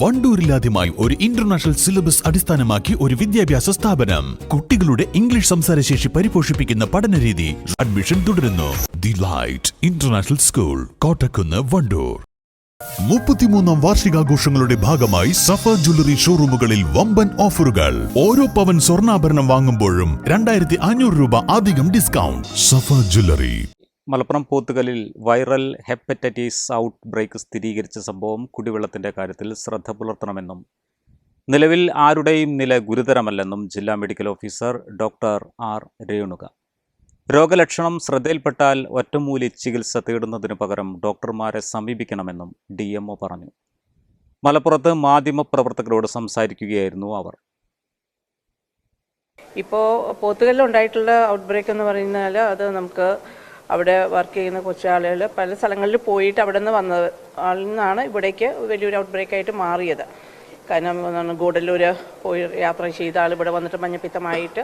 വണ്ടൂരിലാദ്യമായി ഒരു international syllabus അടിസ്ഥാനമാക്കി ഒരു വിദ്യാഭ്യാസ സ്ഥാപനം. കുട്ടികളുടെ ഇംഗ്ലീഷ് സംസാരശേഷി പരിപോഷിപ്പിക്കുന്ന പഠനരീതി അഡ്മിഷൻ തുടരുന്നു. The light international school Kottakkunnu Wandoor. മുപ്പത്തിമൂന്നാം വാർഷികാഘോഷങ്ങളുടെ ഭാഗമായി സഫ ജ്വല്ലറി ഷോറൂമുകളിൽ വമ്പൻ ഓഫറുകൾ. ഓരോ പവൻ സ്വർണാഭരണം വാങ്ങുമ്പോഴും രണ്ടായിരത്തി അഞ്ഞൂറ് രൂപ അധികം ഡിസ്കൗണ്ട്. സഫ ജ്വല്ലറി മലപ്പുറം പോത്തുകലിൽ വൈറൽ ഹെപ്പറ്റൈറ്റിസ് ഔട്ട് ബ്രേക്ക് സ്ഥിരീകരിച്ച സംഭവം കുടിവെള്ളത്തിന്റെ കാര്യത്തിൽ ശ്രദ്ധ പുലർത്തണമെന്നും നിലവിൽ ആരുടെയും നില ഗുരുതരമല്ലെന്നും ജില്ലാ medical officer doctor R Renuka. രോഗലക്ഷണം ശ്രദ്ധയിൽപ്പെട്ടാൽ ഒറ്റമൂലി ചികിത്സ തേടുന്നതിനു പകരം ഡോക്ടർമാരെ സമീപിക്കണമെന്നും ഡി പറഞ്ഞു. മലപ്പുറത്ത് മാധ്യമപ്രവർത്തകരോട് സംസാരിക്കുകയായിരുന്നു അവർ. ഇപ്പോൾ പോത്തുകല്ലുണ്ടായിട്ടുള്ള ഔട്ട് ബ്രേക്ക് എന്ന് പറഞ്ഞാൽ അത് നമുക്ക് അവിടെ വർക്ക് ചെയ്യുന്ന കൊച്ചാളുകൾ പല സ്ഥലങ്ങളിൽ പോയിട്ട് അവിടെ നിന്ന് വന്നത്. ആളിൽ നിന്നാണ് ഇവിടേക്ക് വലിയൊരു ഔട്ട് ബ്രേക്ക് ആയിട്ട് മാറിയത്. കാരണം ഗൂഡല്ലൂർ പോയി യാത്ര ചെയ്ത ആൾ ഇവിടെ വന്നിട്ട് മഞ്ഞപ്പിത്തമായിട്ട്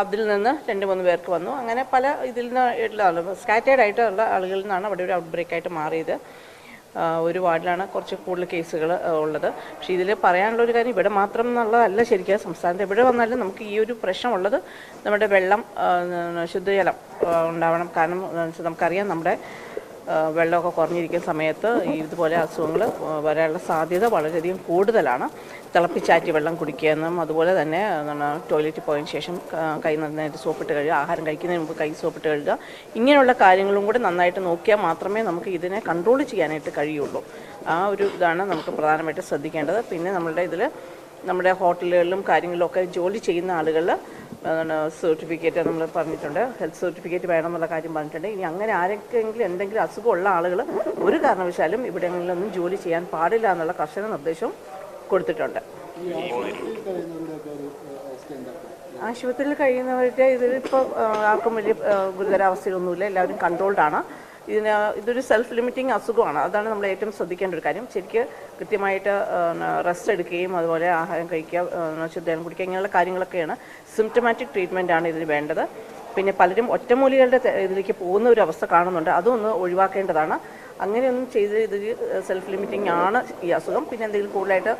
അതിൽ നിന്ന് രണ്ട് മൂന്ന് പേർക്ക് വന്നു. അങ്ങനെ പല ഇതിൽ നിന്ന് സ്കാറ്റേഡ് ആയിട്ടുള്ള ആളുകളിൽ നിന്നാണ് അവിടെ ഒരു ഔട്ട് ബ്രേക്ക് ആയിട്ട് മാറിയത്. ഒരു വാർഡിലാണ് കുറച്ച് കൂടുതൽ കേസുകൾ ഉള്ളത്. പക്ഷേ ഇതിൽ പറയാനുള്ള ഒരു കാര്യം ഇവിടെ മാത്രം എന്നുള്ളതല്ല ശരിക്കും സംസ്ഥാനത്ത് എവിടെ വന്നാലും നമുക്ക് ഈ ഒരു പ്രശ്നമുള്ളത് നമ്മുടെ വെള്ളം ശുദ്ധജലം ഉണ്ടാവണം. കാരണം നമുക്കറിയാം നമ്മുടെ വെള്ളമൊക്കെ കുറഞ്ഞിരിക്കുന്ന സമയത്ത് ഇതുപോലെ അസുഖങ്ങൾ വരാനുള്ള സാധ്യത വളരെയധികം കൂടുതലാണ്. തിളപ്പിച്ചാറ്റി വെള്ളം കുടിക്കുകയെന്നും അതുപോലെ തന്നെ ടോയ്ലറ്റിൽ പോയതിന് ശേഷം കൈ നന്നായിട്ട് സോപ്പിട്ട് കഴുകുക ആഹാരം കഴിക്കുന്നതിന് മുമ്പ് കൈ സോപ്പിട്ട് കഴുകുക ഇങ്ങനെയുള്ള കാര്യങ്ങളും കൂടെ നന്നായിട്ട് നോക്കിയാൽ മാത്രമേ നമുക്ക് ഇതിനെ കൺട്രോൾ ചെയ്യാനായിട്ട് കഴിയുള്ളൂ. ആ ഒരു ഇതാണ് നമുക്ക് പ്രധാനമായിട്ട് ശ്രദ്ധിക്കേണ്ടത്. പിന്നെ നമ്മളുടെ ഇതിൽ നമ്മുടെ ഹോട്ടലുകളിലും കാര്യങ്ങളിലൊക്കെ ജോലി ചെയ്യുന്ന ആളുകൾ സർട്ടിഫിക്കറ്റ് നമ്മൾ പറഞ്ഞിട്ടുണ്ട്. ഹെൽത്ത് സർട്ടിഫിക്കറ്റ് വേണം എന്നുള്ള കാര്യം പറഞ്ഞിട്ടുണ്ട്. ഇനി അങ്ങനെ ആരെങ്കിലും എന്തെങ്കിലും അസുഖമുള്ള ആളുകൾ ഒരു കാരണവശാലും ഇവിടങ്ങളിലൊന്നും ജോലി ചെയ്യാൻ പാടില്ല എന്നുള്ള കർശന നിർദ്ദേശവും കൊടുത്തിട്ടുണ്ട്. ആശുപത്രിയിൽ കഴിയുന്നവരുടെ ഇതിലിപ്പോൾ ആർക്കും വലിയ ഗുരുതരാവസ്ഥയിലൊന്നുമില്ല. എല്ലാവരും കൺട്രോൾഡാണ് ഇതിന് ഇതൊരു സെൽഫ് ലിമിറ്റിംഗ് അസുഖമാണ്. അതാണ് നമ്മൾ ഏറ്റവും ശ്രദ്ധിക്കേണ്ട ഒരു കാര്യം. ശരിക്ക് കൃത്യമായിട്ട് റെസ്റ്റ് എടുക്കുകയും അതുപോലെ ആഹാരം കഴിക്കുക ശുദ്ധജലം കുടിക്കുക ഇങ്ങനെയുള്ള കാര്യങ്ങളൊക്കെയാണ് സിംറ്റമാറ്റിക് ട്രീറ്റ്മെന്റ് ആണ് ഇതിന് വേണ്ടത്. പിന്നെ പലരും ഒറ്റമൂലികളുടെ ഇതിലേക്ക് പോകുന്ന ഒരു അവസ്ഥ കാണുന്നുണ്ട്. അതൊന്ന് ഒഴിവാക്കേണ്ടതാണ്. അങ്ങനെയൊന്നും ചെയ്ത് ഇത് സെൽഫ് ലിമിറ്റിംഗ് ആണ് ഈ അസുഖം. പിന്നെ എന്തെങ്കിലും കൂടുതലായിട്ട്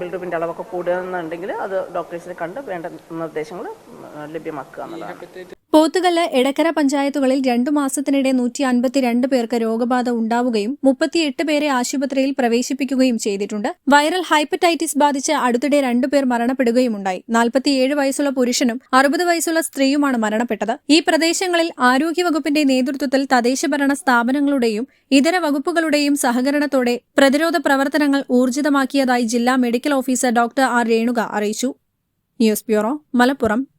ബിൽഡപ്പിന്റെ അളവൊക്കെ കൂടുകയെന്നുണ്ടെങ്കിൽ അത് ഡോക്ടേഴ്സിനെ കണ്ട് വേണ്ട നിർദ്ദേശങ്ങൾ ലഭ്യമാക്കുക എന്നുള്ളതാണ്. പോത്തുകല്ല് എടക്കര പഞ്ചായത്തുകളിൽ രണ്ടു മാസത്തിനിടെ നൂറ്റി അൻപത്തിരണ്ട് പേർക്ക് രോഗബാധ ഉണ്ടാവുകയും മുപ്പത്തിയെട്ട് പേരെ ആശുപത്രിയിൽ പ്രവേശിപ്പിക്കുകയും ചെയ്തിട്ടുണ്ട്. വൈറൽ ഹൈപ്പറ്റൈറ്റിസ് ബാധിച്ച് അടുത്തിടെ രണ്ടുപേർ മരണപ്പെടുകയുമുണ്ടായി. നാൽപ്പത്തിയേഴ് വയസ്സുള്ള പുരുഷനും അറുപത് വയസ്സുള്ള സ്ത്രീയുമാണ് മരണപ്പെട്ടത്. ഈ പ്രദേശങ്ങളിൽ ആരോഗ്യവകുപ്പിന്റെ നേതൃത്വത്തിൽ തദ്ദേശഭരണ സ്ഥാപനങ്ങളുടെയും ഇതര വകുപ്പുകളുടെയും സഹകരണത്തോടെ പ്രതിരോധ പ്രവർത്തനങ്ങൾ ഊർജിതമാക്കിയതായി ജില്ലാ medical officer doctor R Renuka അറിയിച്ചു. News bureau Malappuram.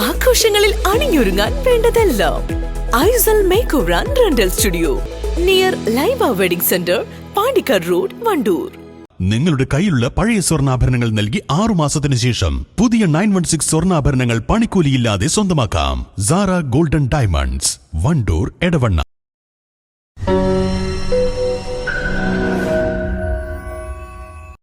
ആഘോഷങ്ങളിൽ അണിഞ്ഞൊരുങ്ങാൻ വേണ്ടതെല്ലാം ഐസൽ make rental studio. Near Liva wedding centre Pandikkad road Wandoor നിങ്ങളുടെ കയ്യിലുള്ള പഴയ സ്വർണാഭരണങ്ങൾ നൽകി ആറു മാസത്തിന് ശേഷം പുതിയ നയൻ വൺ സിക്സ് സ്വർണാഭരണങ്ങൾ പണിക്കൂലിയില്ലാതെ സ്വന്തമാക്കാം. Sara golden diamonds Wandoor Edavanna